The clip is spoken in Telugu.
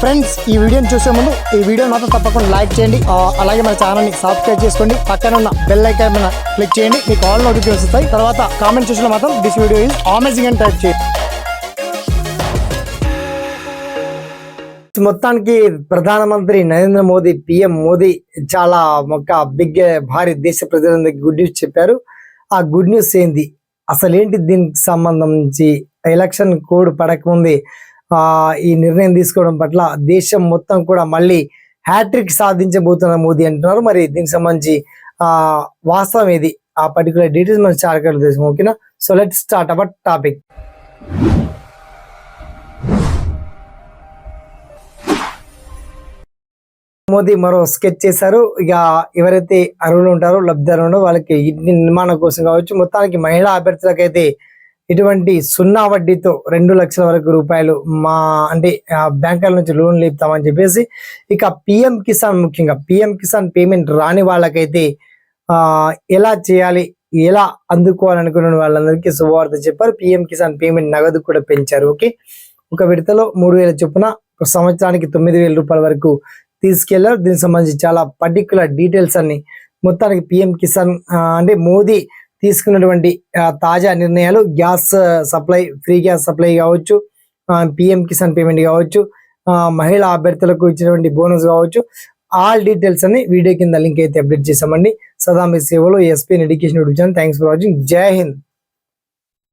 ఫ్రెండ్స్ ఈ వీడియోని చూసే ముందు ఈ వీడియో మాత్రం తప్పకుండా లైక్ చేయండి. అలాగే మన ఛానల్ని సబ్స్క్రైబ్ చేసుకోండి. పక్కన ఉన్న బెల్ ఐకాన్ మీద క్లిక్ చేయండి. మీకు ఆల్ నోటిఫికేషన్ వస్తాయి. తర్వాత కామెంట్ చూసిన మాత్రం దిస్ వీడియో ఈజ్ అమేజింగ్ అని టైప్ చేయండి. మొత్తానికి ప్రధానమంత్రి నరేంద్ర మోదీ పిఎం మోదీ చాలా ఒక బిగ్ భారీ దేశ ప్రజలందరికీ గుడ్ న్యూస్ చెప్పారు. ఆ గుడ్ న్యూస్ ఏంది? అసలు ఏంటి దీనికి సంబంధించి ఎలక్షన్ కోడ్ పడకముందే ఈ నిర్ణయం తీసుకోవడం పట్ల దేశం మొత్తం కూడా మళ్ళీ హ్యాట్రిక్ సాధించబోతున్న మోదీ అంటున్నారు. మరి దీనికి సంబంధించి ఆ వాస్తవం ఏది? ఆ పర్టికులర్ డీటెయిల్స్ మనం చాలా తెలుసు ఓకేనా? So let start our topic Modi మరో స్కెచ్ చేశారు. ఇక ఎవరైతే అర్హులు ఉంటారో లబ్ధిదారులు ఉంటారో వాళ్ళకి ఇంటి నిర్మాణం కోసం కావచ్చు మొత్తానికి మహిళా అభ్యర్థులకైతే ఇటువంటి సున్నా వడ్డీతో రెండు లక్షల వరకు రూపాయలు మా అంటే ఆ, బ్యాంకుల నుంచి లోన్లు ఇస్తామని చెప్పేసి ఇక పిఎం కిసాన్ ముఖ్యంగా పిఎం కిసాన్ పేమెంట్ రాని వాళ్ళకైతే ఎలా చేయాలి ఎలా అందుకోవాలనుకున్న వాళ్ళందరికీ శుభవార్త చెప్పారు. పిఎం కిసాన్ పేమెంట్ నగదు కూడా పెంచారు. ఓకే? ఒక విడతలో మూడు వేల చొప్పున ఒక సంవత్సరానికి తొమ్మిది వేల రూపాయల వరకు తీసుకెళ్ళారు. దీనికి సంబంధించి చాలా పర్టికులర్ డీటెయిల్స్ అన్ని మొత్తానికి పిఎం కిసాన్ అంటే మోదీ తీసుకున్నటువంటి తాజా నిర్ణయాలు gas supply free gas supply కావచ్చు పిఎం కిసాన్ పేమెంట్ కావచ్చు ఆ, మహిళా అభ్యర్థులకు ఇచ్చినటువంటి బోనస్ కావచ్చు. ఆల్ డీటెయిల్స్ అన్ని వీడియో కింద లింక్ అయితే అప్డేట్ చేసామండి సదా మీ సేవలో SP education YouTube channel. Thanks for watching. జై హింద్.